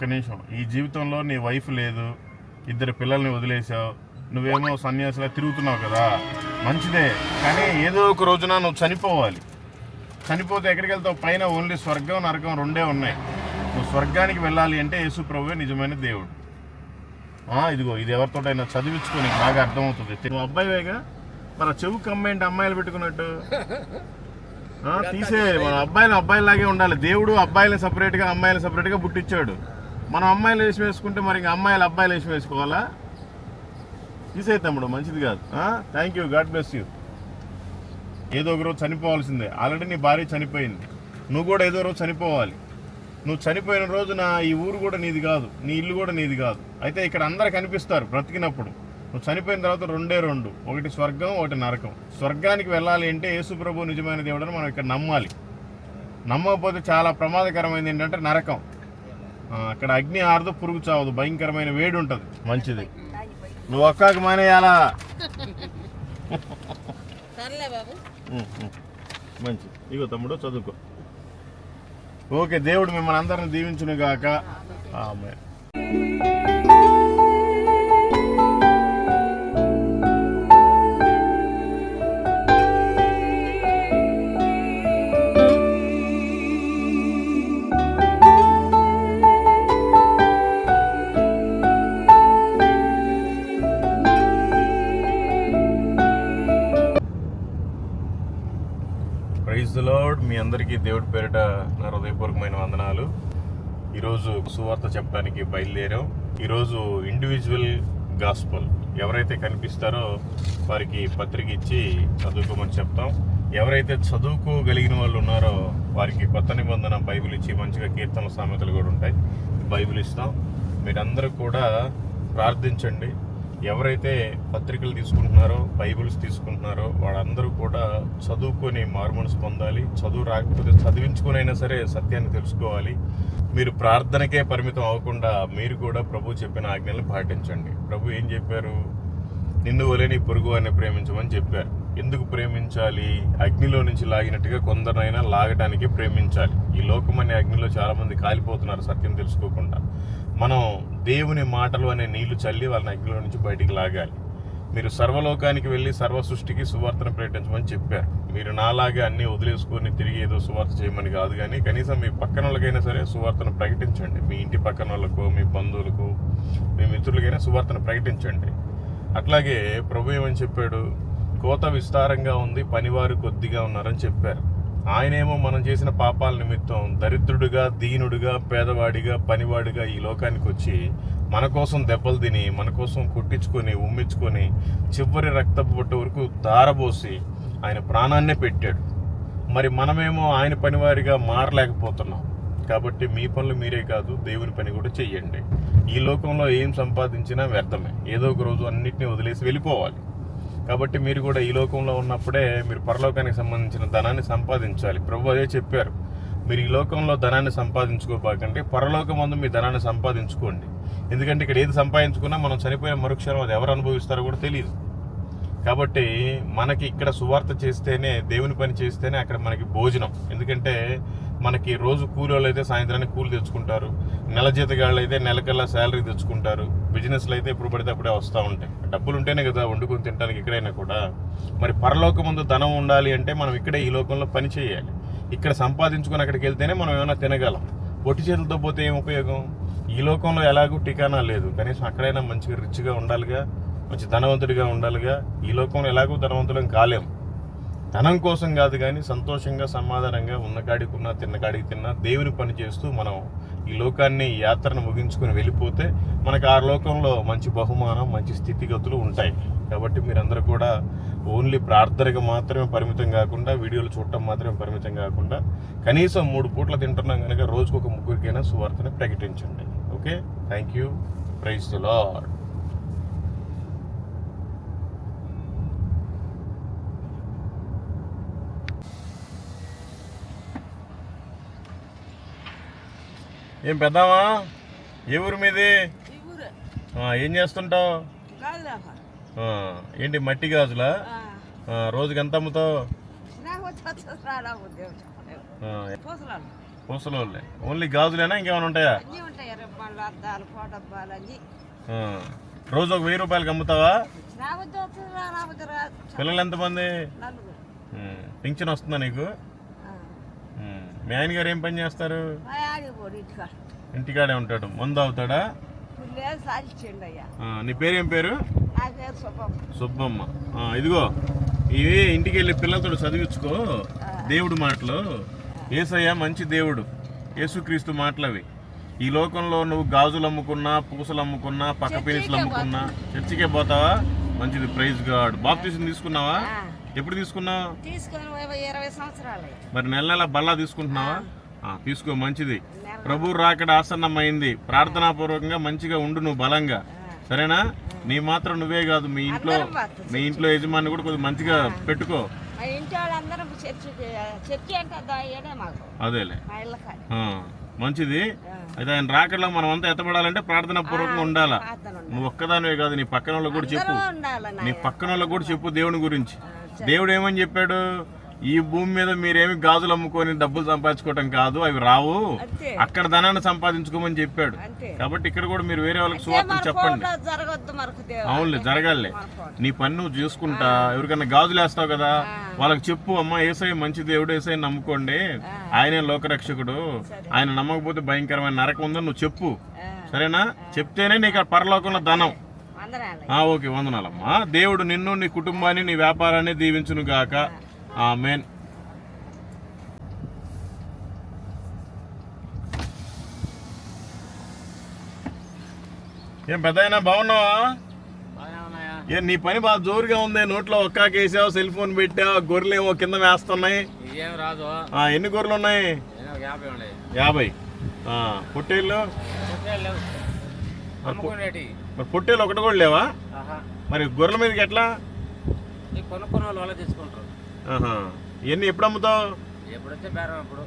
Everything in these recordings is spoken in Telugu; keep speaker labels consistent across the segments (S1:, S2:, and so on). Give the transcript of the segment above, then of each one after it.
S1: ఒక్క నిమిషం. ఈ జీవితంలో నీ వైఫ్ లేదు ఇద్దరు పిల్లల్ని వదిలేసావు నువ్వేమో సన్యాసిలా తిరుగుతున్నావు కదా. మంచిదే కానీ ఏదో ఒక రోజున నువ్వు చనిపోవాలి. చనిపోతే ఎక్కడికి వెళ్తావు? పైన ఓన్లీ స్వర్గం నరకం రెండే ఉన్నాయి. నువ్వు స్వర్గానికి వెళ్ళాలి అంటే యేసు ప్రభువే నిజమైన దేవుడు. ఇదిగో ఇది ఎవరితోటైనా చదివించుకో నీకు బాగా అర్థమవుతుంది. నువ్వు అబ్బాయివేగా మన చెవు కమ్మేంటి అమ్మాయిలు పెట్టుకున్నట్టు. తీసే మన అబ్బాయిలు అబ్బాయిలాగే ఉండాలి. దేవుడు అబ్బాయిలు సపరేట్గా అమ్మాయిలు సపరేట్గా పుట్టించాడు. మనం అమ్మాయిలు వేసి వేసుకుంటే మరి ఇంకా అమ్మాయిలు అబ్బాయిలు వేసి వేసుకోవాలా? తీసే తమ్ముడు మంచిది కాదు. Thank you God bless you ఏదో ఒక రోజు చనిపోవాల్సిందే. ఆల్రెడీ నీ భార్య చనిపోయింది. నువ్వు కూడా ఏదో రోజు చనిపోవాలి. నువ్వు చనిపోయిన రోజున ఈ ఊరు కూడా నీది కాదు. నీ ఇల్లు కూడా నీది కాదు. అయితే ఇక్కడ అందరు కనిపిస్తారు బ్రతికినప్పుడు. నువ్వు చనిపోయిన తర్వాత రెండే రెండు. ఒకటి స్వర్గం ఒకటి నరకం. స్వర్గానికి వెళ్ళాలి అంటే యేసుప్రభు నిజమైన దేవుడని మనం ఇక్కడ నమ్మాలి. నమ్మకపోతే చాలా ప్రమాదకరమైనది ఏంటంటే నరకం. అక్కడ అగ్ని ఆరదు పురుగు చావదు. భయంకరమైన వేడి ఉంటుంది. మంచిది. నువ్వు ఒక్కకి మానేయాలా. మంచిది. ఇగో తమ్ముడు చదువుకో. ఓకే దేవుడు మిమ్మల్ని అందరిని దీవించును గాక ఆమె దేవుడి పేరిట నా హృదయపూర్వకమైన వందనాలు. ఈరోజు సువార్త చెప్పడానికి బయలుదేరాం. ఈరోజు ఇండివిజువల్ గాస్పల్ ఎవరైతే కనిపిస్తారో వారికి పత్రిక ఇచ్చి చదువుకోమని చెప్తాం. ఎవరైతే చదువుకోగలిగిన వాళ్ళు ఉన్నారో వారికి కొత్త నిబంధన బైబిల్ ఇచ్చి మంచిగా కీర్తన సామెతలు కూడా ఉంటాయి. బైబిల్ ఇస్తాం. మీరందరూ కూడా ప్రార్థించండి. ఎవరైతే పత్రికలు తీసుకుంటున్నారో బైబిల్స్ తీసుకుంటున్నారో వాళ్ళందరూ కూడా చదువుకొని మారుమనసు పొందాలి. చదువు రాకపోతే చదివించుకునైనా సరే సత్యాన్ని తెలుసుకోవాలి. మీరు ప్రార్థనకే పరిమితం అవ్వకుండా మీరు కూడా ప్రభు చెప్పిన ఆజ్ఞలను పాటించండి. ప్రభు ఏం చెప్పారు? నిన్ను వలేని పొరుగు అని ప్రేమించమని చెప్పారు. ఎందుకు ప్రేమించాలి? అగ్నిలో నుంచి లాగినట్టుగా కొందరినైనా లాగడానికి ప్రేమించాలి. ఈ లోకం అనే అగ్నిలో చాలామంది కాలిపోతున్నారు సత్యం తెలుసుకోకుండా. మనం దేవుని మాటలు అనే నీళ్ళు చల్లి వాళ్ళని అగ్నిలో నుంచి బయటికి లాగాలి. మీరు సర్వలోకానికి వెళ్ళి సర్వ సృష్టికి సువార్తను ప్రకటించమని చెప్పారు. మీరు నాలాగే అన్ని వదిలేసుకొని తిరిగి ఏదో సువార్త చేయమని కాదు కానీ కనీసం మీ పక్కన వాళ్ళకైనా సరే సువార్తను ప్రకటించండి. మీ ఇంటి పక్కన వాళ్ళకు మీ బంధువులకు మీ మిత్రులకైనా సువార్తను ప్రకటించండి. అట్లాగే ప్రభు ఏమని చెప్పాడు? కోత విస్తారంగా ఉంది పనివారు కొద్దిగా ఉన్నారని చెప్పారు. ఆయనేమో మనం చేసిన పాపాల నిమిత్తం దరిద్రుడిగా దీనుడిగా పేదవాడిగా పనివాడిగా ఈ లోకానికి వచ్చి మన కోసం దెబ్బలు తిని మన కోసం కొట్టించుకొని ఉమ్మించుకొని చివరి రక్తపు బొట్టు వరకు దారబోసి ఆయన ప్రాణాన్నే పెట్టాడు. మరి మనమేమో ఆయన పనివారిగా మారలేకపోతున్నాం. కాబట్టి మీ పనులు మీరే కాదు దేవుని పని కూడా చెయ్యండి. ఈ లోకంలో ఏం సంపాదించినా వ్యర్థమే. ఏదో ఒక రోజు అన్నిటిని వదిలేసి వెళ్ళిపోవాలి. కాబట్టి మీరు కూడా ఈ లోకంలో ఉన్నప్పుడే మీరు పరలోకానికి సంబంధించిన ధనాన్ని సంపాదించాలి. ప్రభు అదే చెప్పారు. మీరు ఈ లోకంలో ధనాన్ని సంపాదించుకోబాకండి. పరలోకమందు మీ ధనాన్ని సంపాదించుకోండి. ఎందుకంటే ఇక్కడ ఏది సంపాదించుకున్నా మనం చనిపోయిన మరుక్షణం అది ఎవరు అనుభవిస్తారో కూడా తెలియదు కాబట్టి మనకి ఇక్కడ సువార్త చేస్తేనే దేవుని పని చేస్తేనే అక్కడ మనకి భోజనం. ఎందుకంటే మనకి రోజు కూలీలు అయితే సాయంత్రానికి కూలి తెచ్చుకుంటారు. నెల జీతగాళ్ళు అయితే నెలకల్లా శాలరీ తెచ్చుకుంటారు. బిజినెస్లు అయితే ఎప్పుడు పడితే అప్పుడే వస్తూ ఉంటాయి. డబ్బులు ఉంటేనే కదా వండుకొని తినడానికి ఎక్కడైనా కూడా. మరి పరలోక ముందు ధనం ఉండాలి అంటే మనం ఇక్కడే ఈ లోకంలో పని చేయాలి. ఇక్కడ సంపాదించుకొని అక్కడికి వెళ్తేనే మనం ఏమైనా తినగలం. ఒట్టి చేతులతో పోతే ఏం ఉపయోగం? ఈ లోకంలో ఎలాగూ టికానా లేదు. కనీసం అక్కడైనా మంచిగా రిచ్గా ఉండాలిగా మంచి ధనవంతుడిగా ఉండాలిగా. ఈ లోకంలో ఎలాగూ ధనవంతులం కాలేం. ధనం కోసం కాదు కానీ సంతోషంగా సమాధానంగా ఉన్నకాడికి ఉన్నా తిన్నకాడికి తిన్నా దేవుని పని చేస్తూ మనం ఈ లోకాన్ని యాత్రను ముగించుకొని వెళ్ళిపోతే మనకు ఆ లోకంలో మంచి బహుమానం మంచి స్థితిగతులు ఉంటాయి. కాబట్టి మీరందరూ కూడా ఓన్లీ ప్రార్థనకు మాత్రమే పరిమితం కాకుండా వీడియోలు చూడటం మాత్రమే పరిమితం కాకుండా కనీసం మూడు పూట్ల తింటున్నాం కనుక రోజుకు ఒక ముగ్గురికైనా సువార్తను ప్రకటించండి. Okay? Thank you. Praise the ఏం పెద్దామా ఏ ఊరు మీది? ఏం చేస్తుంటావు? ఏంటి మట్టి గాజులా? రోజుకి ఎంత అమ్ముతావు? ఓన్లీ గాజులేనా? ఇంకేమైనా ఉంటాయా. రోజు ఒక వెయ్యి రూపాయలకి అమ్ముతావా? పిల్లలు ఎంతమంది. పింఛన్ వస్తుందా నీకు. మీ ఆయన గారు ఏం పని చేస్తారు?
S2: ఇంటికాడ.
S1: ఉంటాడు. మందు అవుతాడా? నీ పేరు ఏం పేరు? సుబ్బమ్మ. ఇదిగో ఇవి ఇంటికి వెళ్ళి పిల్లలతో చదివించుకో దేవుడు మాటలు. ఏసయ్య మంచి దేవుడు. యేసుక్రీస్తు మాటలు అవి ఈ లోకంలో నువ్వు గాజులు అమ్ముకున్నా పూసలు అమ్ముకున్నా పక్క పెనిసులు అమ్ముకున్నా చర్చికే పోతావా? మంచిది. ప్రైజ్ గాడ్ బాప్తీసం తీసుకున్నావా. ఎప్పుడు తీసుకున్నావు
S2: తీసుకొని ఇరవై- ఇరవై సంవత్సరాలు అయ్యి.
S1: మరి నెల నెల బల్లా తీసుకుంటున్నావా? తీసుకో మంచిది. ప్రభు రాకడ ఆసన్నమైంది. ప్రార్థనాపూర్వకంగా మంచిగా ఉండు నువ్వు బలంగా. సరేనా? నీ మాత్రం నువ్వే కాదు మీ ఇంట్లో. మీ ఇంట్లో యజమాని కూడా కొద్దిగా మంచిగా పెట్టుకో. అదేలే. మంచిది. అయితే ఆయన రాకడలో మనం అంతా ఎత్తబడాలంటే ప్రార్థనా పూర్వకంగా ఉండాలా. నువ్వు ఒక్కదానివే కాదు నీ పక్కన కూడా చెప్పు. నీ పక్కన కూడా చెప్పు దేవుని గురించి. దేవుడు ఏమని చెప్పాడు? ఈ భూమి మీద మీరేమి గాజులు అమ్ముకొని డబ్బులు సంపాదించుకోవటం కాదు అవి రావు. అక్కడ ధనాన్ని సంపాదించుకోమని చెప్పాడు. కాబట్టి ఇక్కడ కూడా మీరు వేరే వాళ్ళకి సువార్తలు చెప్పండి. అవునులే జరగాలే. నీ పని నువ్వు చూసుకుంటా. ఎవరికైనా గాజులు వేస్తావు కదా? వాళ్ళకి చెప్పు అమ్మ ఏసై మంచి దేవుడు ఏసై నమ్ముకోండి. ఆయనే లోకరక్షకుడు. ఆయన నమ్మకపోతే భయంకరమైన నరకం ఉందని నువ్వు చెప్పు. సరేనా? చెప్తేనే నీకు పరలోకంలో ధనం. ఓకే వందనాలమ్మా. దేవుడు నిన్ను నీ కుటుంబాన్ని నీ వ్యాపారాన్ని దీవించును గాక. ఆ మెయిన్ ఏం పెద్ద బాగున్నావా? ఏ నీ పని బాగా జోరుగా ఉంది. నోట్లో ఒక్కాకేసావు సెల్ ఫోన్ పెట్టావు గొర్రెలు ఏమో కింద వేస్తున్నాయి
S3: ఇదేం రాదు.
S1: ఆ, ఎన్ని గొర్రెలు ఉన్నాయి.
S3: యాభై.
S1: పొట్టేళ్ళు? మరి పొట్టేళ్ళు ఒకటి కూడా లేవా? మరి గొర్రెల మీదకి ఎట్లా?
S3: కొనుక్కున్న వాళ్ళు వాళ్ళే తీసుకుంటారు.
S1: ఇవన్నీ ఎప్పుడు అమ్ముతావు?
S3: ఎప్పుడు వచ్చే బేరం అప్పుడు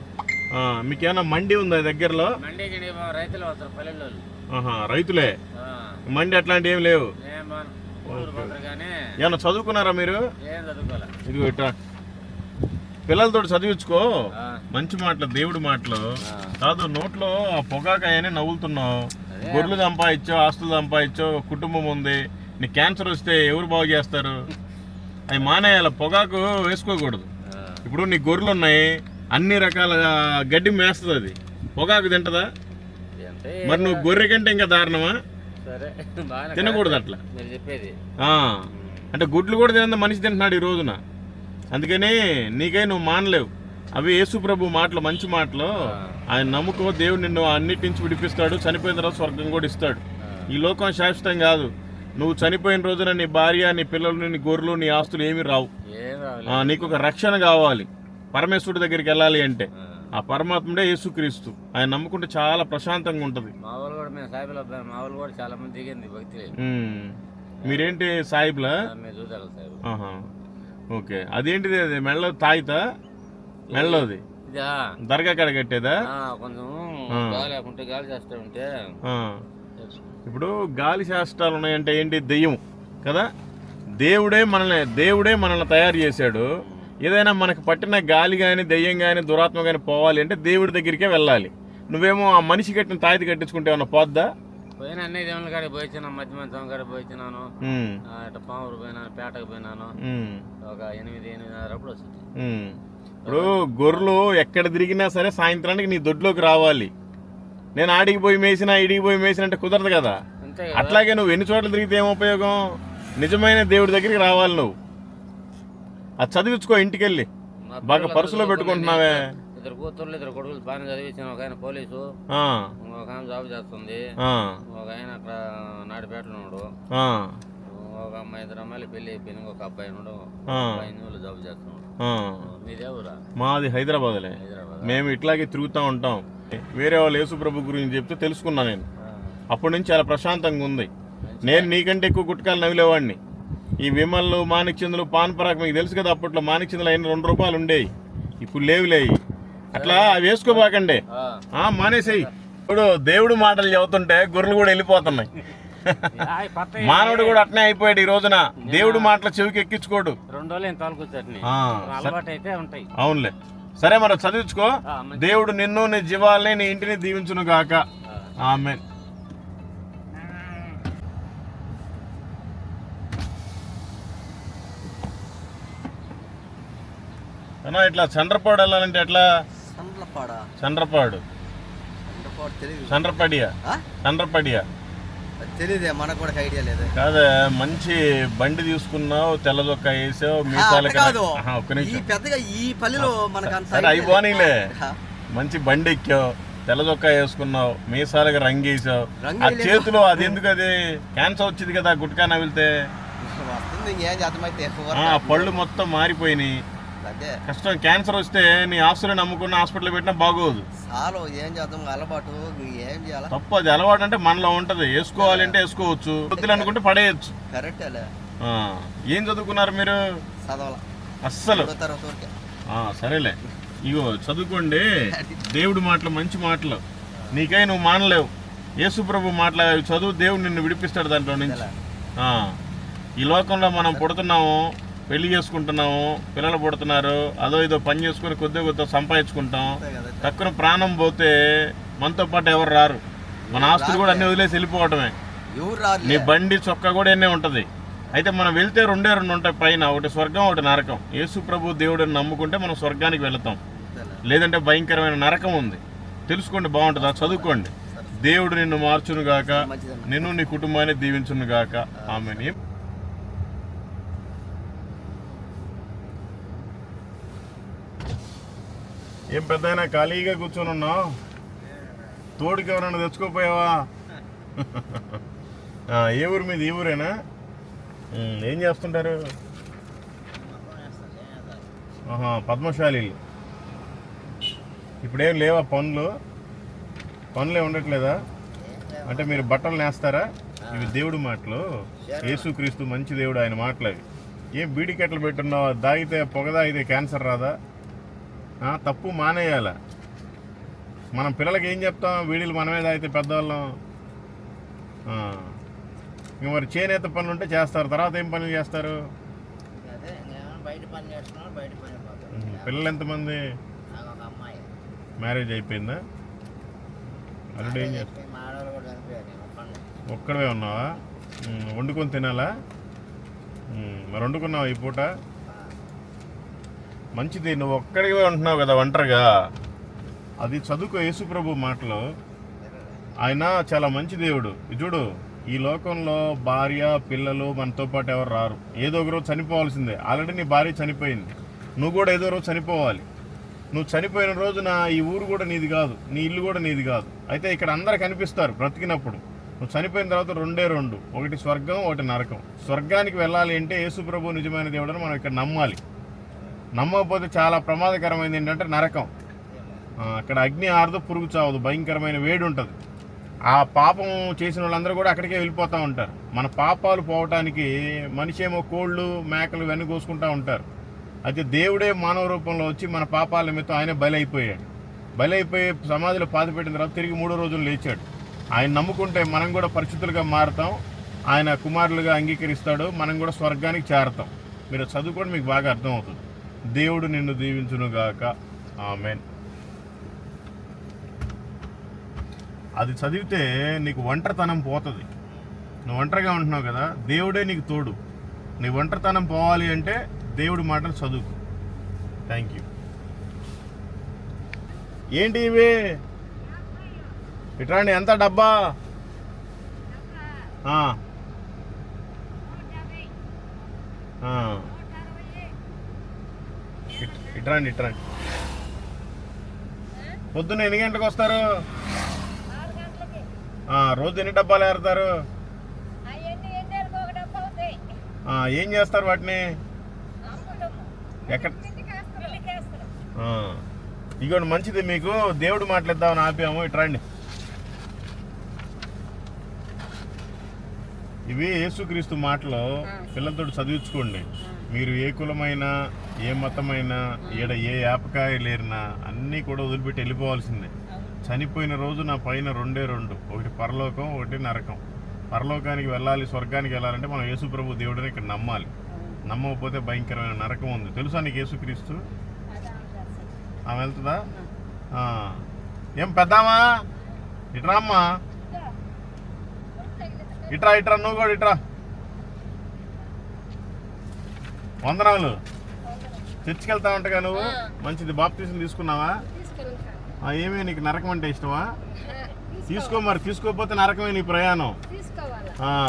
S1: ఆ, మీకేమైనా మండి ఉందా దగ్గరలో?
S3: మండి గిడి రైతులు వస్తారు పల్లెల్లో
S1: రైతులే? మండి అట్లాంటివి ఏం లేవు? ఏమన్నా చదువుకున్నారా మీరు? ఇదిగో ఇట్లా పిల్లలతో చదివించుకో. మంచి మాటలు దేవుడి మాటలు. కాదు నోట్లో ఆ పొగాకాయని నవ్వులుతున్నావు. గొర్రెలు సంపాదించావు ఆస్తులు సంపాదించావు కుటుంబం ఉంది. నీ క్యాన్సర్ వస్తే ఎవరు బాగు చేస్తారు? అవి మానేయాల. పొగాకు వేసుకోకూడదు. ఇప్పుడు నీ గొర్రెలు ఉన్నాయి. అన్ని రకాల గడ్డి మేస్తుంది అది. పొగాకు తింటదా? మరి నువ్వు గొర్రె కంటే ఇంకా దారుణమా? తినకూడదు అట్లా. అంటే గుడ్లు కూడా తినంత మనిషి తింటున్నాడు ఈ రోజున. అందుకని నీకై నువ్వు మానలేవు. అవి యేసు ప్రభు మాటలు మంచి మాటలు. ఆయన నమ్ముకో దేవుడు నిన్ను అన్నిటి నుంచి విడిపిస్తాడు. చనిపోయిన తర్వాత స్వర్గం కూడా ఇస్తాడు. ఈ లోకం శాశ్వతం కాదు. నువ్వు చనిపోయిన రోజున నీ భార్య నీ పిల్లలు నీ గొర్రెలు నీ ఆస్తులు ఏమీ రావు. నీకు ఒక రక్షణ కావాలి. పరమేశ్వరుడి దగ్గరికి వెళ్ళాలి అంటే ఆ. పరమాత్ముడే యేసుక్రీస్తు. ఆయన నమ్ముకుంటే చాలా ప్రశాంతంగా ఉంటుంది. మీరేంటి సాయిబ్లా. ఓకే. అదేంటిది అది? మెళ్ళ తాయితా? మెళ్ళది.
S3: ఇదా.
S1: దర్గా కాడ కట్టేదా?
S3: కొంచెం గాలి లేకుంటే గాలి చేస్తూ ఉంటే.
S1: ఇప్పుడు గాలి శాస్త్రాలు ఉన్నాయంటే ఏంటి? దెయ్యం కదా? దేవుడే మనల్ని దేవుడే మనల్ని తయారు చేశాడు. ఏదైనా మనకు పట్టిన గాలి కానీ దెయ్యం కానీ దురాత్మ కానీ పోవాలి అంటే దేవుడి దగ్గరికే వెళ్ళాలి. నువ్వేమో ఆ మనిషి కట్టిన తాయిది కట్టించుకుంటే ఏమన్నా పోద్దా?
S3: పోయిన అన్ని దేవుళ్ళ కాడికి పోయిచ్చినాను మధ్య మంచం కాడికి పోయిచ్చినాను. ఇట్లా పామూరు పోయినాను పేటకు పోయినాను. ఒక ఎనిమిది ఎనిమిదిన్నర అప్పుడు వస్తుంది.
S1: ఇప్పుడు గొర్రెలు ఎక్కడ తిరిగినా సరే సాయంత్రానికి నీ దొడ్లోకి రావాలి. నేను ఆడికి పోయి మేసినా ఇడికి పోయి మేసినా అంటే కుదరదు కదా. అట్లాగే నువ్వు ఎన్ని చోట్ల తిరిగితే ఏం ఉపయోగం? నిజమైన దేవుడి దగ్గరికి రావాలి నువ్వు. అది చదివించుకో ఇంటికెళ్ళి. బాగా పర్సులో పెట్టుకుంటున్నావే.
S3: ఇద్దరు కూతుర్లు ఇద్దరు కొడుకులు బాగానే చదివించాను. ఒక ఆయన పోలీసు ఒక ఆయన జాబ్ చేస్తుంది. ఒక ఆయన అక్కడ నాడిపేటలో ఉన్నాడు. ఒక అమ్మాయి ఇద్దరు అమ్మాయిలు పెళ్ళి అయిపోయింది ఒక అబ్బాయి ఉన్నాడు జాబ్ చేస్తున్నాడు. మీదే
S1: హైదరాబాద్లే.
S3: హైదరాబాద్.
S1: మేము ఇట్లాగే తిరుగుతూ ఉంటాం. వేరే వాళ్ళు యేసు ప్రభు గురించి చెప్తే తెలుసుకున్నా నేను. అప్పటి నుంచి చాలా ప్రశాంతంగా ఉంది. నేను నీకంటే ఎక్కువ గుట్కాలు నవిలేవాడిని ఈ విమల్లు మాణిక్చందులు పాన్ పరాక్ మీకు తెలుసు కదా అప్పట్లో మాణిక్చందులు అయిన రెండు రూపాయలు ఉండేవి ఇప్పుడు లేవులేయి అట్లా అవి వేసుకోబాకండి. మానేసేయి. ఇప్పుడు దేవుడు మాటలు చెబుతుంటే గొర్రెలు కూడా వెళ్ళిపోతున్నాయి. మానవుడు కూడా అట్నే అయిపోయాడు ఈ రోజున. దేవుడు మాటలు చెవికి ఎక్కించుకోడు.
S3: రెండు ఉంటాయి.
S1: అవునులే. సరే మరి చదివించుకో. దేవుడు నిన్ను నీ జీవాల్ని నీ ఇంటిని దీవించును గాక. ఆమె. ఇట్లా చండ్రపాడు వెళ్ళాలంటే ఎట్లా?
S4: సండ్లపాడ
S1: చండ్రపాడు
S4: సండ్లపాడు తెలియదు తెలియదే మనకు కూడా ఐడియా లేదు.
S1: కాదే మంచి బండి తీసుకున్నావు తెల్ల చొక్కా వేసావు
S4: కాదు. ఈ పెద్దగా ఈ పల్లెలో మనకు అంత
S1: అయిపోనీలే మంచి బండి ఎక్కావు తెల్ల చొక్కా వేసుకున్నావు మీసాలకి రంగు వేసావు. ఆ. చేతిలో అది ఎందుకు అది? క్యాన్సర్ వచ్చింది కదా గుట్కా నవిలితే.
S4: వస్తుంది ఇంకేం
S1: ఆ, పళ్ళు మొత్తం మారిపోయినాయి. కష్టం. క్యాన్సర్ వస్తే నీ ఆస్తులు నమ్ముకున్న హాస్పిటల్ పెట్టినా బాగోదు.
S4: చాలు ఏం చేద్దాం? అలవాటు. ఏం చేయాలా?
S1: తప్పు అది అలవాటు అంటే మనలో ఉంటది. వేసుకోవాలంటే వేసుకోవచ్చు. వద్దులు అనుకుంటే పడేయచ్చు.
S4: కరెక్టేలే
S1: ఆ, ఏం చదువుకున్నారు మీరు?
S4: చదవాల.
S1: అస్సలు. సరేలే. ఇగో చదువుకోండి. దేవుడి మాటలు మంచి మాటలు. నీకై నువ్వు మానలేవు. యేసు ప్రభు మాటలు చదువు దేవుడు నిన్ను విడిపిస్తాడు దాంట్లో నుంచి. ఈ లోకంలో మనం పుడుతున్నాము. పెళ్ళి చేసుకుంటున్నాము పిల్లలు పుడుతున్నారు అదో ఇదో పని చేసుకుని కొద్ది కొద్ది సంపాదించుకుంటాం. తక్కువ ప్రాణం పోతే మనతో పాటు ఎవరు రారు? మన ఆస్తులు కూడా అన్ని వదిలేసి వెళ్ళిపోవటమే. నీ బండి చొక్కా కూడా ఎన్నే ఉంటది. అయితే మనం వెళ్తే రెండే రెండు ఉంటాయి పైన ఒకటి స్వర్గం ఒకటి నరకం. యేసు ప్రభు దేవుడిని నమ్ముకుంటే మనం స్వర్గానికి వెళతాం. లేదంటే భయంకరమైన నరకం ఉంది. తెలుసుకోండి బాగుంటుందా? చదువుకోండి. దేవుడు నిన్ను మార్చును గాక. నిన్ను నీ కుటుంబాన్ని దీవించును గాక ఆమె ఏం పెద్ద ఖాళీగా కూర్చొని ఉన్నావు? తోడుకి ఎవరైనా తెచ్చుకోపోయావా? ఏ ఊరు మీద? ఈ ఊరేనా? ఏం చేస్తుంటారు? ఆహా పద్మశాలీలు. ఇప్పుడేం లేవా పనులు? పనులే ఉండట్లేదా? అంటే మీరు బట్టలు నేస్తారా? ఇవి దేవుడి మాటలు. యేసుక్రీస్తు మంచి దేవుడు ఆయన మాటలు అవి. ఏం బీడికెట్లు పెట్టున్నావా పెట్టున్నావు? దాగితే పొగ దాగితే క్యాన్సర్ రాదా? తప్పు మానేయాల. మనం పిల్లలకి ఏం చెప్తాం? బీడీలు మనమే తాగితే పెద్దవాళ్ళం. ఇంక మరి చేనేత పనులు ఉంటే చేస్తారు. తర్వాత ఏం పనులు చేస్తారు. పిల్లలు ఎంతమంది? మ్యారేజ్ అయిపోయిందా? అల్లుడు ఏం చేస్తా?
S3: మా ఆడవాళ్ళు కూడా చనిపోయారు. నేను ఒక్కడిని.
S1: ఒక్కడవే ఉన్నావా? వండుకొని తినాలా? మరి వండుకున్నావా ఈ పూట? మంచిది. నువ్వు ఒక్కడివే ఉంటున్నావు కదా ఒంటరిగా. అది చదువుకో యేసుప్రభు మాటలు. ఆయన చాలా మంచి దేవుడు. చూడు ఈ లోకంలో భార్య పిల్లలు మనతో పాటు ఎవరు రారు. ఏదో ఒక రోజు చనిపోవాల్సిందే. ఆల్రెడీ నీ భార్య చనిపోయింది. నువ్వు కూడా ఏదో రోజు చనిపోవాలి. నువ్వు చనిపోయిన రోజున ఈ ఊరు కూడా నీది కాదు. నీ ఇల్లు కూడా నీది కాదు. అయితే ఇక్కడ అందరు కనిపిస్తారు బ్రతికినప్పుడు. నువ్వు చనిపోయిన తర్వాత రెండే రెండు. ఒకటి స్వర్గం ఒకటి నరకం. స్వర్గానికి వెళ్ళాలి అంటే యేసుప్రభు నిజమైన దేవుడని మనం ఇక్కడ నమ్మాలి. నమ్మకపోతే చాలా ప్రమాదకరమైనది ఏంటంటే నరకం. అక్కడ అగ్ని ఆరదు పురుగు చావదు భయంకరమైన వేడి ఉంటుంది. ఆ పాపం చేసిన వాళ్ళందరూ కూడా అక్కడికే వెళ్ళిపోతూ ఉంటారు. మన పాపాలు పోవటానికి మనిషి ఏమో కోళ్ళు మేకలు వెన్ను కోసుకుంటూ ఉంటారు. అయితే దేవుడే మానవ రూపంలో వచ్చి మన పాపాల నిమిత్తం ఆయన బలి అయిపోయాడు బలి అయిపోయి సమాధిలో పాతిపెట్టిన తర్వాత తిరిగి మూడో రోజులు లేచాడు. ఆయన నమ్ముకుంటే మనం కూడా పరిస్థితులుగా మారుతాం. ఆయన కుమారులుగా అంగీకరిస్తాడు. మనం కూడా స్వర్గానికి చేరతాం. మీరు చదువుకోండి మీకు బాగా అర్థమవుతుంది. దేవుడు నిన్ను దీవించునుగాక. ఆమెన్. అది చదివితే నీకు ఒంటరితనం పోతుంది. నువ్వు ఒంటరిగా ఉంటున్నావు కదా దేవుడే నీకు తోడు. నీ ఒంటరితనం పోవాలి అంటే దేవుడి మాటలు చదువుకు. థ్యాంక్ యూ ఏంటి ఇవి? ఇట్రాండి ఎంత డబ్బా? ఆ. ఇట్రాండి ఇట్రాండి పొద్దున్న ఎన్ని గంటలకు వస్తారు? రోజు ఎన్ని డబ్బాలు ఏరుతారు? ఏం చేస్తారు వాటిని? ఎక్కడ? ఇగోండి మంచిది మీకు. దేవుడు మాట్లాడదామని ఆపాము. ఇటు రండి. ఇవి యేసుక్రీస్తు మాటలు పిల్లలతో చదివించుకోండి. మీరు ఏ కులమైనా ఏ మతమైనా ఈడ ఏ యాపకాయ లేరినా అన్నీ కూడా వదిలిపెట్టి వెళ్ళిపోవాల్సిందే. చనిపోయిన రోజు నా పైన రెండే రెండు. ఒకటి పరలోకం ఒకటి నరకం. పరలోకానికి వెళ్ళాలి స్వర్గానికి వెళ్ళాలంటే మనం యేసుప్రభు దేవుడిని ఇక్కడ నమ్మాలి. నమ్మకపోతే భయంకరమైన నరకం ఉంది. తెలుసా నీకు యేసుక్రీస్తు ఆమె వెళ్తుందా? ఏం పెద్దామా? ఇట్రా అమ్మా ఇట్రా ఇట్రా నువ్వు కూడా ఇట్రా. వందనాలు. చర్చికి వెళ్తా ఉంటాగా నువ్వు? మంచిది బాప్తీసం తీసుకున్నావా? ఏమి నీకు నరకం అంటే ఇష్టమా? తీసుకో మరి తీసుకోకపోతే నరకమే నీ ప్రయాణం.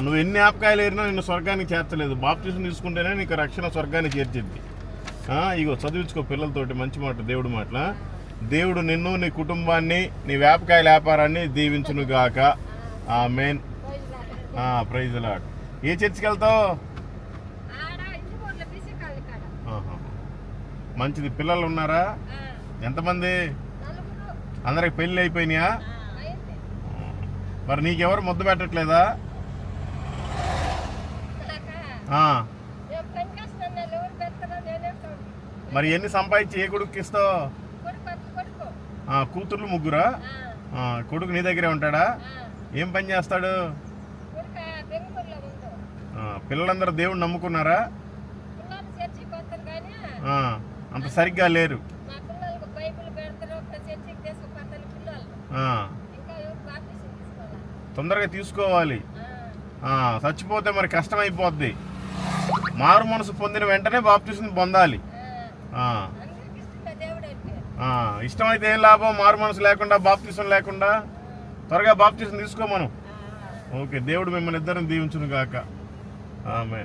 S1: నువ్వు ఎన్ని ఆపకాయలు ఏరినా నిన్ను స్వర్గానికి చేర్చలేదు. బాప్తీసం తీసుకుంటేనే నీకు రక్షణ స్వర్గానికి చేర్చిద్ది ఆ, ఇగో చదివించుకో పిల్లలతోటి మంచి మాట దేవుడు మాటల. దేవుడు నిన్ను నీ కుటుంబాన్ని నీ వేపకాయల వ్యాపారాన్ని దీవించును గాక ఆ మెయిన్ ప్రైజ్ లాడ్ ఏ చర్చికి వెళ్తావు మంచిది. పిల్లలు ఉన్నారా? ఎంతమంది? అందరికి పెళ్ళి అయిపోయినాయా? మరి నీకెవరు ముద్దు పెట్టట్లేదా? మరి ఎన్ని సంపాదించి ఏ కొడుకు ఇస్తావు? కూతుర్లు ముగ్గురా? కొడుకు నీ దగ్గరే ఉంటాడా? ఏం పని చేస్తాడు? పిల్లలందరూ దేవుడు నమ్ముకున్నారా ఆ, అంత సరిగ్గా లేరు
S2: బైబిల్ పెడతారు ఒక చర్చికి తీసుకుపోతారు పిల్లలు
S1: ఆ,
S2: ఇంకా ఎవరు బాప్తీసం తీసుకోవాలా
S1: తొందరగా తీసుకోవాలి. చచ్చిపోతే మరి కష్టం అయిపోద్ది మారు మనసు పొందిన వెంటనే బాప్తీసం పొందాలి. ఇష్టమైతే ఏం లాభం? మారు మనసు లేకుండా బాప్తీసం లేకుండా త్వరగా బాప్తీసం తీసుకోమను. ఓకే దేవుడు మిమ్మల్ని ఇద్దరిని దీవించును గాక ఆమె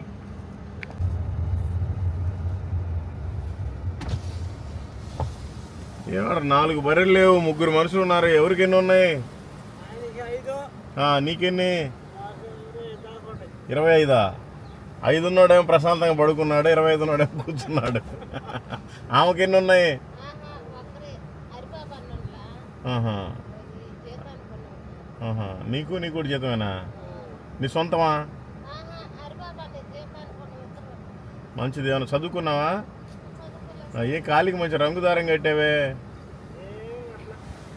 S1: ఏమన్నారు నాలుగు బర్రెలు లేవు? ముగ్గురు మనుషులు ఉన్నారు. ఎవరికి ఎన్ని ఉన్నాయి నీకెన్ని? ఇరవై ఐదా? ఐదు ఉన్నాడేమో ప్రశాంతంగా పడుకున్నాడు ఇరవై ఐదు ఉన్నాడేమో కూర్చున్నాడు ఆమెకి ఎన్ని ఉన్నాయి. నీకు నీ కూడా జీతమేనా? నీ సొంతమా? మంచిది. ఏమైనా చదువుకున్నావా? ఏ కాలికి మంచి రంగు దారం కట్టావే.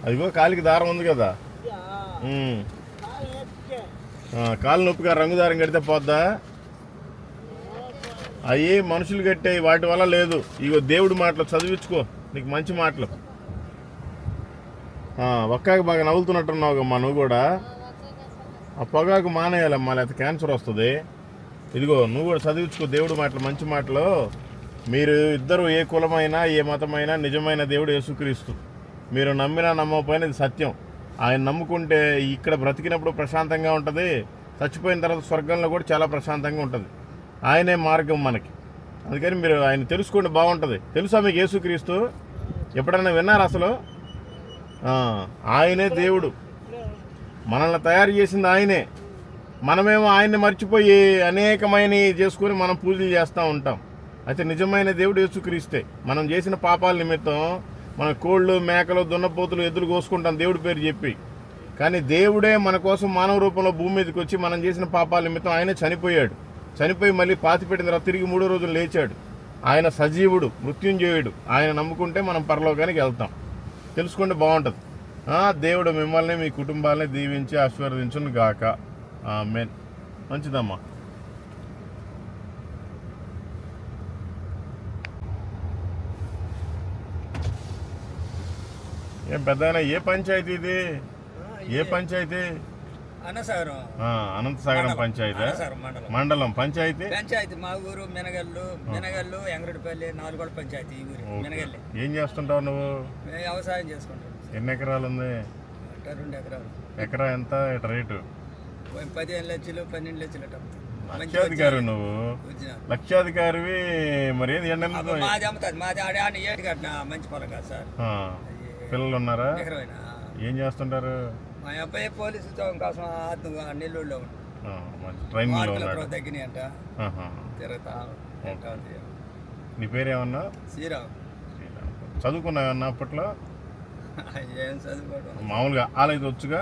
S1: అదిగో కాలికి దారం ఉంది కదా. కాలు నొప్పిగా రంగు దారం కడితే పోద్దా? అవి మనుషులు కట్టే వాటి వల్ల లేదు. ఇగో దేవుడి మాటలు చదివించుకో. నీకు మంచి మాటలు. ఒక్కాకి బాగా నవ్వులుతున్నట్టున్నావు నువ్వు కూడా. ఆ పొగాకు మానేయాలమ్మా లేకపోతే క్యాన్సర్ వస్తుంది. ఇదిగో నువ్వు కూడా చదివించుకో దేవుడి మాటలు మంచి మాటలు. మీరు ఇద్దరు ఏ కులమైనా ఏ మతమైనా నిజమైన దేవుడు యేసుక్రీస్తు. మీరు నమ్మినా నమ్మకపోయినా ఇది సత్యం. ఆయన నమ్ముకుంటే ఇక్కడ బ్రతికినప్పుడు ప్రశాంతంగా ఉంటుంది చచ్చిపోయిన తర్వాత స్వర్గంలో కూడా చాలా ప్రశాంతంగా ఉంటుంది. ఆయనే మార్గం మనకి. అందుకని మీరు ఆయన తెలుసుకోండి బాగుంటుంది. తెలుసా మీకు యేసుక్రీస్తు? ఎప్పుడైనా విన్నారా అసలు? ఆయనే దేవుడు. మనల్ని తయారు చేసింది ఆయనే. మనమేమో ఆయన్ని మర్చిపోయి అనేకమైన చేసుకొని మనం పూజలు చేస్తూ ఉంటాం. అయితే నిజమైన దేవుడు యేసుక్రీస్తే మనం చేసిన పాపాల నిమిత్తం మన కోళ్ళు మేకలు దున్నపోతులు ఎద్దులు కోసుకుంటాం దేవుడి పేరు చెప్పి. కానీ దేవుడే మన కోసం మానవ రూపంలో భూమి మీదకి వచ్చి మనం చేసిన పాపాల నిమిత్తం ఆయనే చనిపోయాడు. చనిపోయి మళ్ళీ పాతి పెట్టిన తర్వాత తిరిగి మూడో రోజులు లేచాడు. ఆయన సజీవుడు మృత్యుంజయుడు. ఆయన నమ్ముకుంటే మనం పరలోకానికి వెళ్తాం. తెలుసుకుంటే బాగుంటుంది. దేవుడు మిమ్మల్ని మీ కుటుంబాలని దీవించి ఆశీర్వదించును గాక మెన్ మంచిదమ్మా. ఏం పెద్ద ఏ పంచాయతీ ఇది? ఏ పంచాయతీ? అనంతసాగరం పంచాయతీ.
S5: మండలం.
S1: పంచాయతీ?
S5: పంచాయతీ మా ఊరు మినగల్లు. మినగల్లు ఎంగరడిపల్లి నాలుగోడ పంచాయతీ ఈ ఊరు. మినగల్లి.
S1: ఏం చేస్తుంటావు నువ్వు?
S5: వ్యవసాయం చేసుకుంటాం.
S1: ఎన్ని ఎకరాలు ఉంది?
S5: రెండు ఎకరాలు.
S1: ఎకరా ఎంత? రేటు?
S5: పదిహేను లక్షలు పన్నెండు లక్షలు
S1: లక్షాధికారి నువ్వు. లక్షాధికారివి మరి ఏది ఎండ
S5: మాది అమ్ముతుంది మాది ఆడే ఆడ ఏటి కట్టిన మంచి పొలం కాదు సార్.
S1: పిల్లలు ఉన్నారా ఏం చేస్తుంటారు?
S5: మా అబ్బాయి పోలీసు ఉద్యోగం కోసం ఆత్మ నెల్లూరులో ఎప్పుడో తగ్గినాయి అంట. తిరుగుతా?
S1: నీ పేరేమన్నా?
S5: శ్రీరామ్.
S1: చదువుకున్నావన్నా అప్పట్లో?
S5: ఏం చదువుకోవడం
S1: మామూలుగా ఆలైతే వచ్చుగా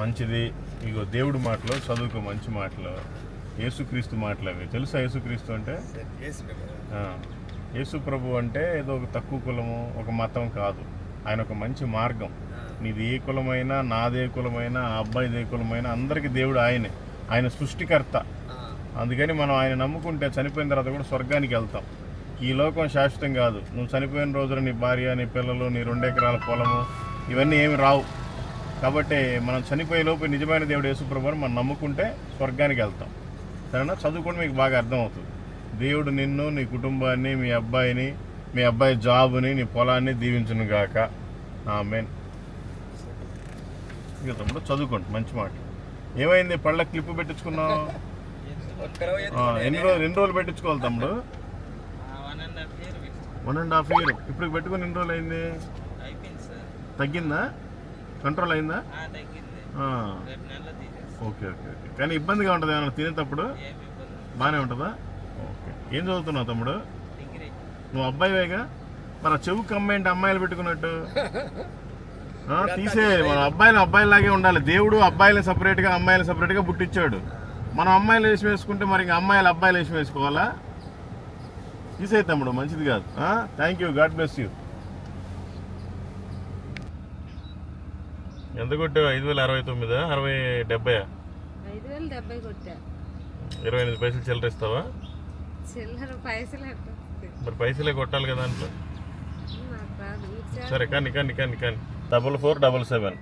S1: మంచిది. ఇగో దేవుడి మాటలు చదువుకో మంచి మాటలు. యేసుక్రీస్తు మాటలు అవి. తెలుసా యేసుక్రీస్తు అంటే? యేసు ప్రభు అంటే ఏదో ఒక తక్కువ కులము ఒక మతం కాదు. ఆయన ఒక మంచి మార్గం. నీది ఏ కులమైనా నాదే కులమైనా ఆ అబ్బాయిది కులమైనా అందరికీ దేవుడు ఆయనే. ఆయన సృష్టికర్త. అందుకని మనం ఆయన నమ్ముకుంటే చనిపోయిన తర్వాత కూడా స్వర్గానికి వెళ్తాం. ఈ లోకం శాశ్వతం కాదు. నువ్వు చనిపోయిన రోజున నీ భార్య నీ పిల్లలు నీ రెండు ఎకరాల పొలము ఇవన్నీ ఏమి రావు. కాబట్టి మనం చనిపోయే లోపు నిజమైన దేవుడు యేసుప్రభుని మనం నమ్ముకుంటే స్వర్గానికి వెళ్తాం. సరేనా? చదువుకుంటే మీకు బాగా అర్థమవుతుంది. దేవుడు నిన్ను నీ కుటుంబాన్ని మీ అబ్బాయిని మీ అబ్బాయి జాబుని నీ పొలాన్ని దీవించును గాక. ఆమెన్. ఇక తమ్ముడు చదువుకోండి మంచి మాట. ఏమైంది? పళ్ళ క్లిప్ పెట్టించుకున్నావు? ఎన్ని రోజులు ఎన్ని రోజులు పెట్టించుకోవాలి తమ్ముడు? One and half year. ఇప్పుడు పెట్టుకుని ఎన్ని రోజులు అయింది? తగ్గిందా? కంట్రోల్ అయిందా? Okay okay okay. కానీ ఇబ్బందిగా ఉంటుంది ఏమైనా తినేటప్పుడు? బాగానే ఉంటుందా? ఓకే. ఏం చదువుతున్నావు తమ్ముడు? నువ్వు అబ్బాయివేగా ఆ చెవు కమ్మేంటి అమ్మాయిలు పెట్టుకున్నట్టు? ఆ, తీసే మన అబ్బాయిలు అబ్బాయిలాగే ఉండాలి. దేవుడు అబ్బాయిలు సపరేట్గా అమ్మాయిలు సపరేట్గా పుట్టించాడు. మనం అమ్మాయిలు వేసి వేసుకుంటే మరి ఇంకా అమ్మాయిలు అబ్బాయిలు వేసి వేసుకోవాలా? తీసే తమ్ముడు మంచిది కాదు. Thank you God bless you ఎంత కొట్టావు? ఐదు వేల అరవై తొమ్మిదా? అరవై డెబ్బై ఇరవై ఎనిమిది పైసలు చిల్లర ఇస్తావా?
S6: చిల్లర పైసలు?
S1: మరి పైసలే కొట్టాలి కదా దాంట్లో? సరే కానీ కానీ కానీ కానీ.
S6: Double four
S1: double
S6: seven.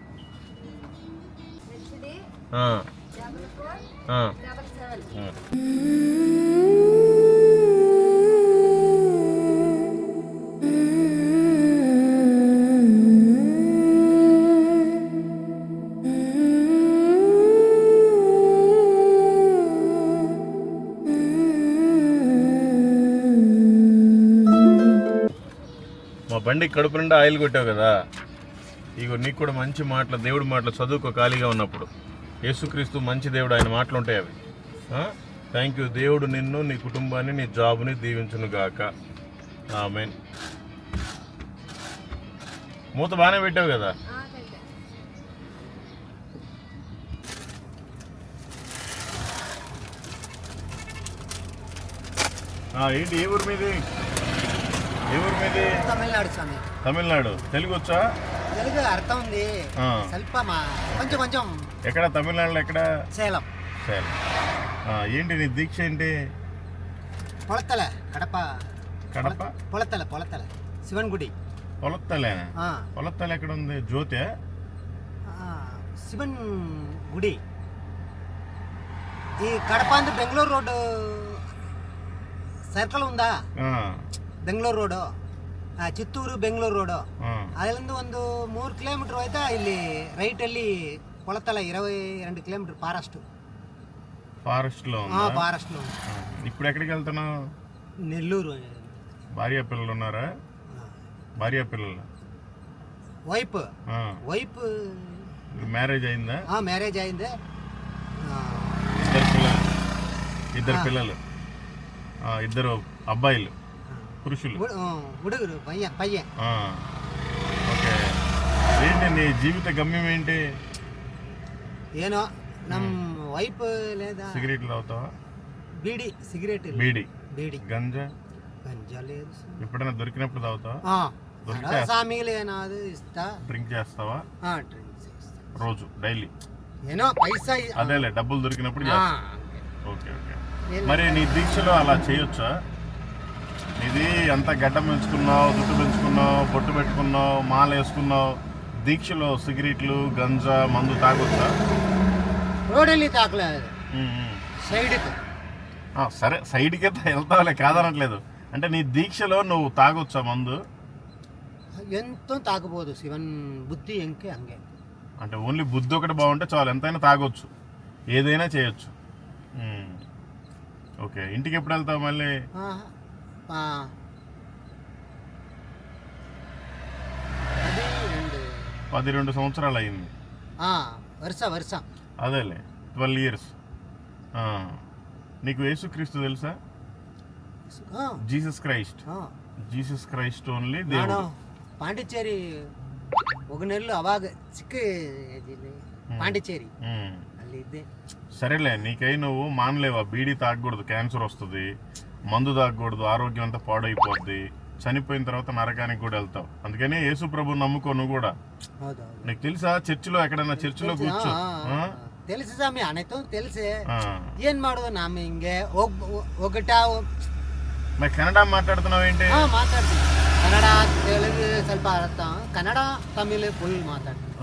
S6: Double
S1: four double seven. కడుపు నిండా ఆయిల్ కొట్టావు కదా? ఇగో నీకు కూడా మంచి మాటలు దేవుడి మాటలు చదువుకో ఖాళీగా ఉన్నప్పుడు. యేసుక్రీస్తు మంచి దేవుడు ఆయన మాటలు ఉంటాయి అవి. థ్యాంక్ యూ దేవుడు నిన్ను నీ కుటుంబాన్ని నీ జాబ్ని దీవించును గాక. ఆమెన్. మూత బాగానే పెట్టావు కదా? ఆ, ఏంటి ఏ ఊరు మీది? ఊరు మీది?
S4: తమిళనాడు స్వామి.
S1: తమిళనాడు. తెలుగు వచ్చా?
S4: తెలుగు అర్థం ఉంది. స్వల్పమా? కొంచెం కొంచెం.
S1: ఎక్కడ? తమిళనాడులో ఎక్కడ?
S4: సేలం.
S1: ఆ, ఏంటి నీ దీక్ష ఏంటి?
S4: పొలతల కడప.
S1: కడప?
S4: పొలతల పొలతల శివన్ గుడి.
S1: పొలత్తలే
S4: ఆ,
S1: పొలత్తల ఎక్కడ ఉంది జ్యోతి
S4: శివన్ గుడి. ఈ కడప అందు బెంగళూరు రోడ్డు సర్కిల్ ఉందా? ಬೆಂಗಳೂರು ರೋಡು ಆ, ಚಿತ್ತೂರು ಬೆಂಗಳೂರು ರೋಡು ಅಲ್ಲಿಂದ ಒಂದು ಮೂರು ಕಿಲೋಮೀಟರ್ ಹೋಯ್ತಾ ಇಲ್ಲಿ ರೈಟಲ್ಲಿ ಕೊಳತಲ ಇರವೈ ಎರಡು ಕಿಲೋಮೀಟರ್ ಫಾರೆಸ್ಟ್
S1: ఫారెస్ట్ లో
S4: ఆ,
S1: ఉందా?
S4: ఫారెస్ట్ లో
S1: ఆ, ఇప్పుడు ఎక్కడికి వెళ్తున్నావు
S4: నెల్లూరు
S1: భార్య పిల్లలు ఉన్నారా భార్య పిల్లలు
S4: వైఫ్
S1: ఆ,
S4: వైఫ్
S1: మ్యారేజ్ అయిందా
S4: ఆ, మ్యారేజ్ అయింది ఆ,
S1: ఇద్దరు పిల్లలు ఇద్దరు పిల్లలు ఆ, ఇద్దరు అబ్బాయిలు పురుషులు. ఉడుగురు పయ్య ఏంటి నీ జీవిత గమ్యం ఏంటి?
S4: ఏనో నమ్ వైఫ్ లేదా?
S1: సిగరెట్లు అవుతావా
S4: బీడి సిగరెట్
S1: బీడి.
S4: బీడి.
S1: గంజా?
S4: గంజా లేదు
S1: ఎప్పుడైనా దొరికినప్పుడు తాగుతావా?
S4: సామీలేనాది ఇస్తా.
S1: డ్రింక్ చేస్తావా?
S4: డ్రింక్
S1: రోజు డైలీ.
S4: ఏనో పైసా
S1: అదేలే డబ్బులు దొరికినప్పుడు ఓకే ఓకే. మరి నీ దీక్షలో అలా చేయొచ్చా? ఇది అంత గడ్డ పెంచుకున్నావు జుట్టు పెంచుకున్నావు బొట్టు పెట్టుకున్నావు మాల వేసుకున్నావు దీక్షలో సిగరెట్లు గంజా మందు తాగొచ్చా?
S4: రోడಲ್ಲಿ తాకలేదు. సైడ్కి.
S1: సరే సైడ్కి వెళ్తావులే కాదనట్లేదు. అంటే నీ దీక్షలో నువ్వు తాగొచ్చా మందు?
S4: ఎంతో తాగబోదు శివన్ బుద్ధి ఎంకే హంగే
S1: అంటే ఓన్లీ బుద్ధి ఒకటి బాగుంటే చాలు ఎంతైనా తాగొచ్చు. ఏదైనా చేయొచ్చు. ఓకే ఇంటికి ఎప్పుడు వెళ్తావు మళ్ళీ? పది రెండు సంవత్సరాలు అయింది
S4: వరుస వరుస.
S1: అదేలే ట్వెల్వ్ ఇయర్స్. నీకు యేసుక్రీస్తు తెలుసా?
S4: Jesus
S1: Christ. Jesus Christ
S4: only
S1: దేవుడు.
S4: పాండిచ్చేరి ఒక నెలలు
S1: అవాగ
S4: చిక్కు పాండిచ్చేరి.
S1: సరేలే నీకై నువ్వు మానలేవా? బీడీ తాగకూడదు క్యాన్సర్ వస్తుంది. మందు తాగకూడదు ఆరోగ్యం అంతా పాడైపోద్ది. చనిపోయిన తర్వాత నరకానికి కూడా వెళ్తావు. అందుకనే యేసు ప్రభు నమ్ముకో నువ్వు కూడా నీకు తెలుసా? చర్చిలో ఎక్కడన్నా చర్చిలో కూర్చో.
S4: తెలుసు సామి అనేతం తెలిసే. ఏం మాడు నామి ఇంగే? ఒకటా
S1: మరి కన్నడ మాట్లాడుతున్నావు ఏంటి?
S4: మాట్లాಡ್ತೀನಿ కన్నడ తెలుగు ಸ್ವಲ್ಪ కన్నడ ಕನ್ನಡ ఫుల్ ಫುಲ್ ಮಾತಾಡ್ತೀನಿ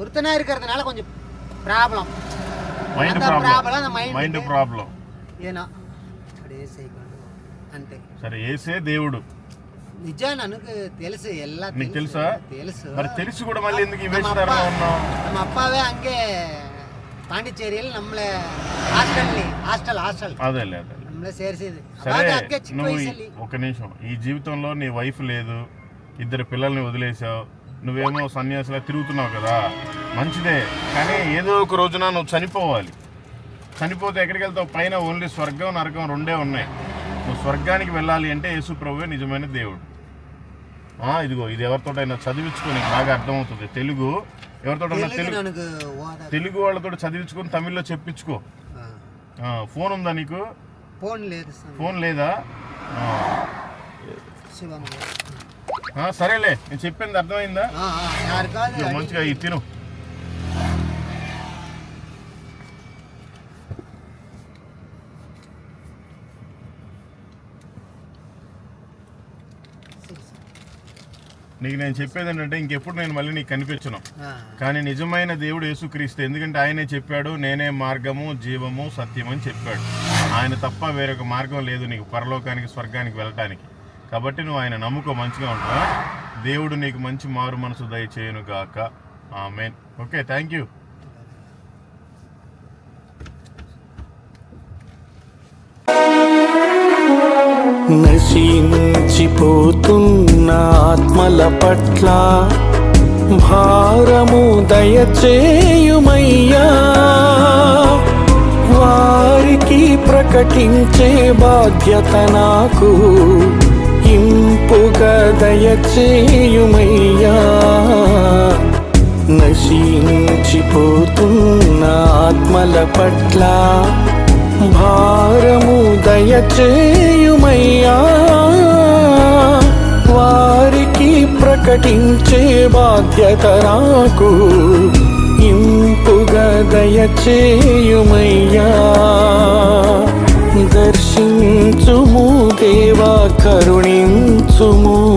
S4: ஒருத்தனா కొంచెం problem.
S1: Problem?
S4: Mind problem
S1: mind
S4: mind
S1: mind
S4: కి.
S1: ప్రాబ్లం
S4: ಏನೋ అడే సైకోండు అంతే
S1: సరే ఏసే దేవుడు
S4: నిజ ನನಗೆ తెలుసు ಎಲ್ಲ
S1: నీకు
S4: తెలుసు,
S1: తెలుసా
S4: తెలుసు
S1: మరి తెలిసి కూడా మళ్ళీ ఎందుకు ఈ
S4: ನಮ್ಮ
S1: వేషధారణ
S4: ಅಪ್ಪ-
S1: ఉన్నావు
S4: ನಮ್ಮ ಅಪ್ಪವೇ ಹಂಗೆ ಪಾಂಡಿಚೇರಿಯಲ್ಲಿ ನಮ್ಮಳೆ ಹಾಸ್ಟೆಲ್ ಹಾಸ್ಟೆಲ್ ಹಾಸ್ಟೆಲ್
S1: అదేలే అదే
S4: ನಮ್ಮಳೆ ಸೇರಿಸಿದ್ವಿ
S1: సరే
S4: ಅವಾಗ ಅಕ್ಕೆ ಚಿಕ್ಕ
S1: నువ్వు ఈ-
S4: ವಯಸ್ಸಲ್ಲಿ
S1: ఒక నిమిషం ఈ జీవితంలో నీ వైఫ్ లేదు ఇద్దరు పిల్లల్ని వదిలేసావు నువ్వేమో సన్యాసిలా తిరుగుతున్నావు కదా మంచిదే కానీ ఏదో ఒక రోజున నువ్వు చనిపోవాలి చనిపోతే ఎక్కడికి వెళ్తావు? పైన ఓన్లీ స్వర్గం నరకం రెండే ఉన్నాయి. నువ్వు స్వర్గానికి వెళ్ళాలి అంటే యేసు ప్రభువే నిజమైన దేవుడు. ఇదిగో ఇది ఎవరితోటైనా చదివించుకొని బాగా అర్థమవుతుంది. తెలుగు ఎవరితోటైనా
S4: తెలుగు
S1: తెలుగు వాళ్ళతో చదివించుకొని తమిళ్ళో చెప్పించుకో. ఫోన్ ఉందా నీకు?
S4: ఫోన్
S1: ఫోన్ లేదా? సరేలే నేను చెప్పింది అర్థమైందా? మంచిగా ఇది తిను. నీకు నేను చెప్పేది ఏంటంటే ఇంకెప్పుడు నేను మళ్ళీ నీకు కనిపించను. కానీ నిజమైన దేవుడు యేసుక్రీస్తు ఎందుకంటే ఆయనే చెప్పాడు నేనే మార్గము జీవము సత్యం అని చెప్పాడు. ఆయన తప్ప వేరొక మార్గం లేదు నీకు పరలోకానికి స్వర్గానికి వెళ్ళటానికి. కాబట్టి నువ్వు ఆయన నమ్ముకో మంచిగా ఉంటావా దేవుడు నీకు మంచి మారు మనసు దయచేయను గాక ఆమెన్. ఓకే థ్యాంక్ యూ
S7: నశించిపోతున్న ఆత్మల పట్ల భారము దయచేయుమయ్యా. వారికి ప్రకటించే బాధ్యత నాకు ఇంపుగా దయచేయుమయ్యా. నశించిపోతున్న ఆత్మల పట్ల భారము దయచేయుమయ్యా. వారికి ప్రకటించే బాధ్యత నాకు. ఇంపుగా దయచేయుమయ్యా. దర్శించుము దేవా కరుణించుము.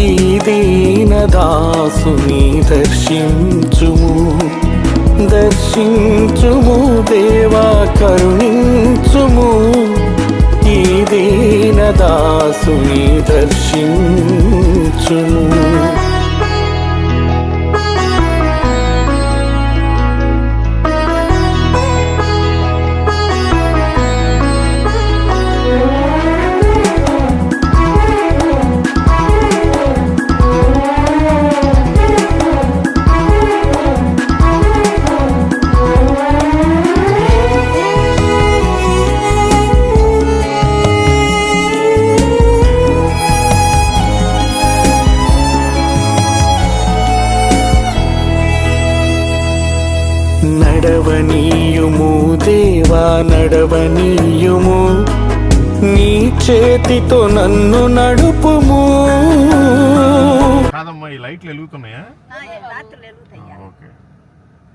S7: ఈ దీన దాసుని దర్శించుము. దర్శించుము దేవా కరుణించుము. ఈ దీన దీనదాసుని దర్శించుము. నడవనీయుము నీ చేతితో నన్ను నడుపుము.
S1: కాదమ్మా ఈ లైట్లు వెలుగుతున్నాయా? ఓకే.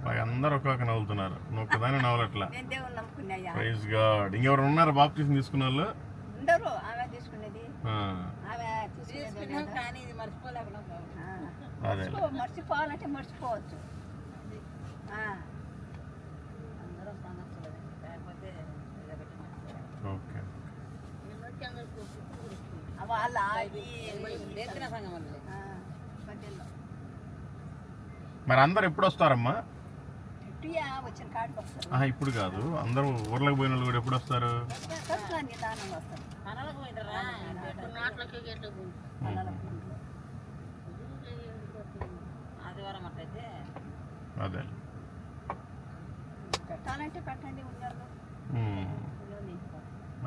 S1: బాగా అందరు ఒక్కొక్క నవ్వుతున్నారు. నువ్వు ఒక్కదాన్ని నవ్వలట్లా ప్రైజ్ గాడ్ ఇంకెవరు ఉన్నారు బాప్తీసం తీసుకున్న వాళ్ళు?
S2: ఉండరు ఆమె తీసుకునేది.
S1: ఆ,
S2: ఆమె తీసుకునేది కానీ ఇది మర్చిపోలేకుండా
S1: అదే
S2: మర్చిపోవాలంటే మర్చిపోవచ్చు ఆ. అందరూ సమస్యలే. లేకపోతే నిలబెట్టి మర్చిపోవాలి.
S1: ఓకే
S2: ఆ వాళ్ళ.
S1: మరి అందరు ఎప్పుడు వస్తారమ్మా? ఇప్పుడు కాదు. అందరూ ఊర్లకు పోయిన వాళ్ళు కూడా ఎప్పుడు వస్తారు? అదే.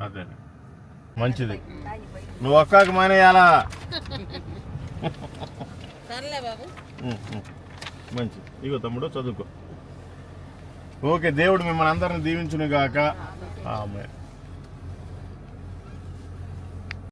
S1: అదే. మంచిది. నువ్వు ఒక్కకి మానేయాలా. మంచిది. ఇగో తమ్ముడు చదువుకో. ఓకే దేవుడు మిమ్మల్ని అందరిని దీవించును గాక ఆమె